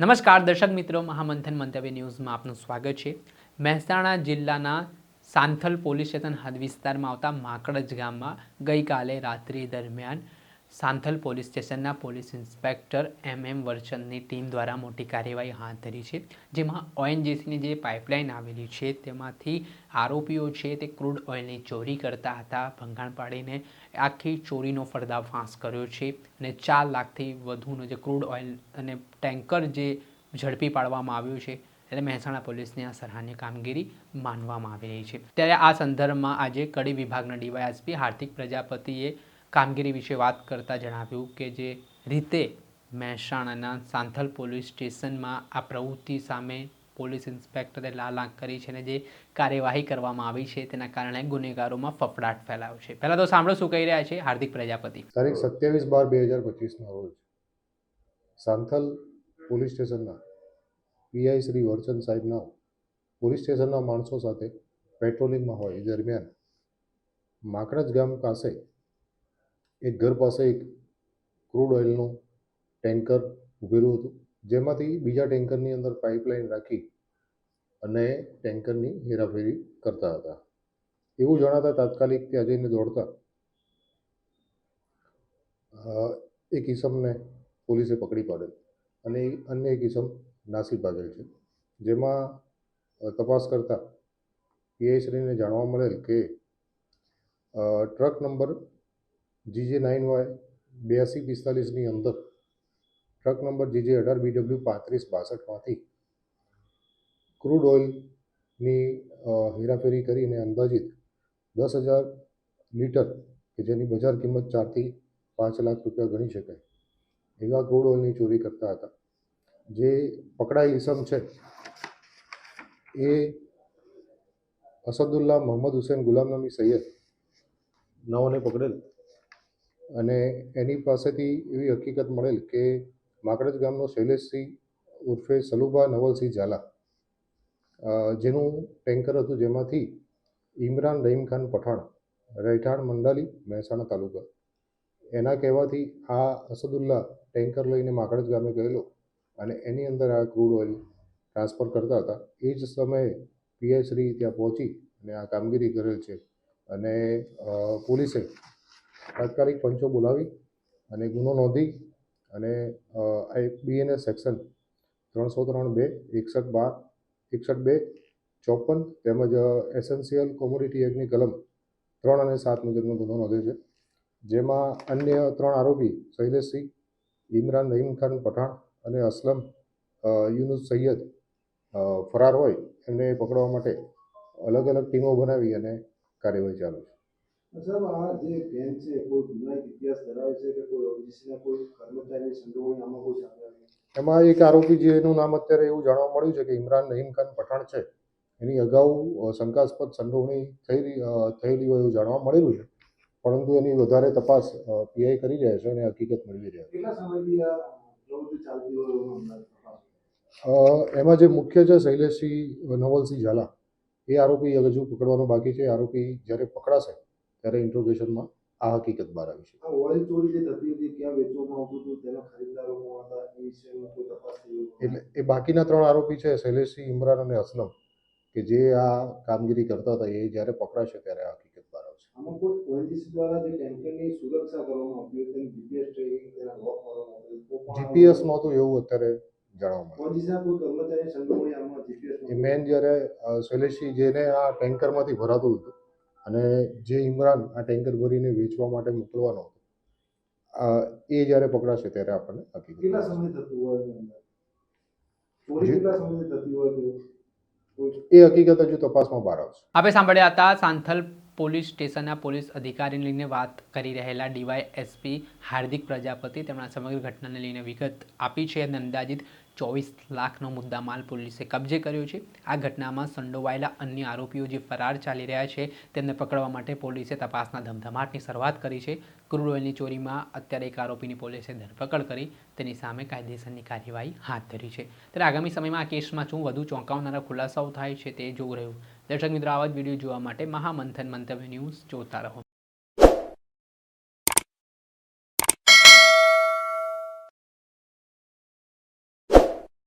નમસ્કાર, દર્શક મિત્રો. મહામંથન મંતવ્ય ન્યૂઝમાં આપનું સ્વાગત છે. મહેસાણા જિલ્લાના સાંથલ પોલીસ સ્ટેશન હદ વિસ્તારમાં આવતા માકડજ ગામમાં ગઈકાલે રાત્રિ દરમિયાન સાંથલ પોલીસ સ્ટેશનના પોલીસ ઇન્સ્પેક્ટર એમ એમ વર્ચનની ટીમ દ્વારા મોટી કાર્યવાહી હાથ ધરી છે. જેમાં ઓએનજીસીની જે પાઇપલાઇન આવેલી છે, તેમાંથી આરોપીઓ છે તે ક્રૂડ ઓઇલની ચોરી કરતા હતા. ભંગાણ પાડીને આખી ચોરીનો પર્દાફાશ કર્યો છે અને ચાર લાખથી વધુનો જે ક્રૂડ ઓઇલ અને ટેન્કર જે ઝડપી પાડવામાં આવ્યું છે, એટલે મહેસાણા પોલીસની આ સરાહનીય કામગીરી માનવામાં આવી રહી છે. ત્યારે આ સંદર્ભમાં આજે કડી વિભાગના ડીવાયએસપી હાર્દિક પ્રજાપતિએ કામગીરી વિશે વાત કરતાં જણાવ્યું કે જે રીતે મહેસાણાના સાંથલ પોલીસ સ્ટેશનમાં આ પ્રવૃત્તિ સામે પોલીસ ઇન્સ્પેક્ટરે લાલ આંખ કરી છે અને જે કાર્યવાહી કરવામાં આવી છે તેના કારણે ગુનેગારોમાં ફફડાટ ફેલાયો છે. પહેલાં તો સાંભળો શું કહી રહ્યા છે હાર્દિક પ્રજાપતિ. તારીખ સત્યાવીસ બાર બે હજાર પચીસના રોજ સાંથલ પોલીસ સ્ટેશનના પીઆઈ શ્રી વર્ચન સાહેબના પોલીસ સ્ટેશનના માણસો સાથે પેટ્રોલિંગમાં હોય દરમિયાન માકડજ ગામ પાસે એક ઘર પાસે એક ક્રૂડ ઓઇલનું ટેન્કર ઊભેલું હતું. જેમાંથી બીજા ટેન્કરની અંદર પાઇપલાઇન રાખી અને ટેન્કરની હેરાફેરી કરતા હતા. એવું જણાતા તાત્કાલિક ત્યાં જઈને દોડતા એક ઈસમને પોલીસે પકડી પાડેલ અને અન્ય એક ઈસમ નાસી ભાગેલ છે. જેમાં તપાસ કરતા પીઆઈશ્રીને જાણવા મળેલ કે truck number GJ nine Y બ્યાસી પિસ્તાલીસની અંદર. ટ્રક નંબર જીજે અઢાર બીડબ્લ્યુ પાંત્રીસ બાસઠમાંથી ક્રૂડ ઓઇલની હેરાફેરી કરીને અંદાજિત દસ હજાર લીટર, કે જેની બજાર કિંમત ચારથી પાંચ લાખ રૂપિયા ગણી શકાય, એવા ક્રૂડ ઓઇલની ચોરી કરતા હતા. જે પકડાઈ ઇસમ છે એ અસદુલ્લા મોહમ્મદ હુસેન ગુલામ નબી સૈયદ નવોને પકડેલ. અને એની પાસેથી એવી હકીકત મળેલ કે માકડજ ગામનો શૈલેષસિંહ ઉર્ફે સલુભા નવલસિંહ ઝાલા જેનું ટેન્કર હતું જેમાંથી ઇમરાન રહીમખાન પઠાણ, રહેઠાણ મંડાલી, મહેસાણા તાલુકા. એના કહેવાથી આ અસદુલ્લા ટેન્કર લઈને માકડજ ગામે ગયેલો અને એની અંદર આ ક્રૂડ ઓઇલ ટ્રાન્સફર કરતા હતા. એ જ સમયે પીઆઈ ત્યાં પહોંચી અને આ કામગીરી કરેલ છે. અને પોલીસે તાત્કાલિક પંચો બોલાવી અને ગુનો નોંધી અને આ બીએનએસ સેક્શન ત્રણસો ત્રણ બે, એકસઠ બાર એકસઠ બે, ચોપન તેમજ એસેન્શિયલ કોમોડિટી એક્ટની કલમ ત્રણ અને સાત મુજબનો ગુનો નોંધ્યો છે. જેમાં અન્ય ત્રણ આરોપી શૈલેષસિંહ, ઇમરાન રહીમ ખાન પઠાણ અને અસલમ યુનુસ સૈયદ ફરાર હોય એમને પકડવા માટે અલગ અલગ ટીમો બનાવી અને કાર્યવાહી ચાલુ છે. સાહેબ આ જે છે કોઈ ગુનાહિત ઇતિહાસ ધરાવે છે કે કોઈ ઓફિસના કોઈ કર્મચારીની સંડોવણી આમાં કોઈ સામે આવી એમાં એક આરોપી જેનું નામ અત્યારે એવું જાણવા મળ્યું છે કે ઇમરાન રહીમ ખાન પઠાણ છે. એની અગાઉ શંકાસ્પદ સંડોવણી થઈ થયેલી હોય એવું જાણવા મળેલું છે. પરંતુ એની વધારે તપાસ પીઆઈ કરી રહ્યા છે અને હકીકત મેળવી રહ્યા કેટલા સમયથી આ પ્રવૃત્તિ ચાલતી હોય એવું અંદાજ તપાસ છે એમાં જે મુખ્ય છે શૈલેષસિંહ નવલસિંહ ઝાલા. એ આરોપી હજુ પકડવાનો બાકી છે. આરોપી જ્યારે પકડાશે ત્યારે ઇન્ટ્રોગેશનમાં આ હકીકત બહાર આવી છે. આ ઓઇલ ચોરી જે થતી હતી ક્યાં વેચવામાં આવતું હતું તેના ખરીદદારો હતા એ વિશેની કોઈ તપાસ એટલે એ બાકીના ત્રણ આરોપી છે શૈલેષસિંહ ઇમરાન અને અસલમ કે જે આ કામગીરી કરતા હતા એ જ્યારે પકડાશે ત્યારે આ હકીકત બહાર આવશે. આમાં કોઈ ઓએનજીસી દ્વારા જે ટેન્કરની સુરક્ષા કરવામાં આવી હતી જીપીએસ ટ્રેકિંગ તેના લોક કરવામાં જીપીએસ નહોતું એવું અત્યારે જાણવા મળ્યું ઓએનજીસીના કોઈ કર્મચારીની સંડોવણી આમાં જીપીએસ એ મેન જ્યારે શૈલેષસિંહ જેને આ ટેન્કરમાંથી ભરાતું હતું અને જે ઇમરાન આ ટેન્કર ભરીને વેચવા માટે મોકલવાનો હતો એ જ્યારે પકડાશે ત્યારે આપણને હકીકત કેટલા સમય થતું હોય એની અંદર? ચોરી જી. કેટલા સમયથી થતી હોય એ હકીકત હજુ તપાસમાં બહાર આવશે. આપણે સાંભળ્યા હતા સાંથલ પોલીસ સ્ટેશનના પોલીસ અધિકારીને લઈને વાત કરી રહેલા ડીવાય એસપી હાર્દિક પ્રજાપતિ તેમણે સમગ્ર ઘટનાને લઈને વિગત આપી છે અને અંદાજિત ચોવીસ લાખનો મુદ્દામાલ પોલીસે કબજે કર્યો છે. આ ઘટનામાં સંડોવાયેલા અન્ય આરોપીઓ જે ફરાર ચાલી રહ્યા છે, તેમને પકડવા માટે પોલીસે તપાસના ધમધમાટની શરૂઆત કરી છે. ક્રૂડ ઓઇલની ચોરીમાં અત્યારે એક આરોપીની પોલીસે ધરપકડ કરી, તેની સામે કાયદેસરની કાર્યવાહી હાથ ધરી છે. ત્યારે આગામી સમયમાં આ કેસમાં શું વધુ ચોંકાવનારા ખુલાસાઓ થાય છે તે જોવું રહ્યું. દર્શક મિત્રો, આવા જ વીડિયો જોવા માટે મહામંથન મંતવ્ય ન્યૂઝ જોતા રહો.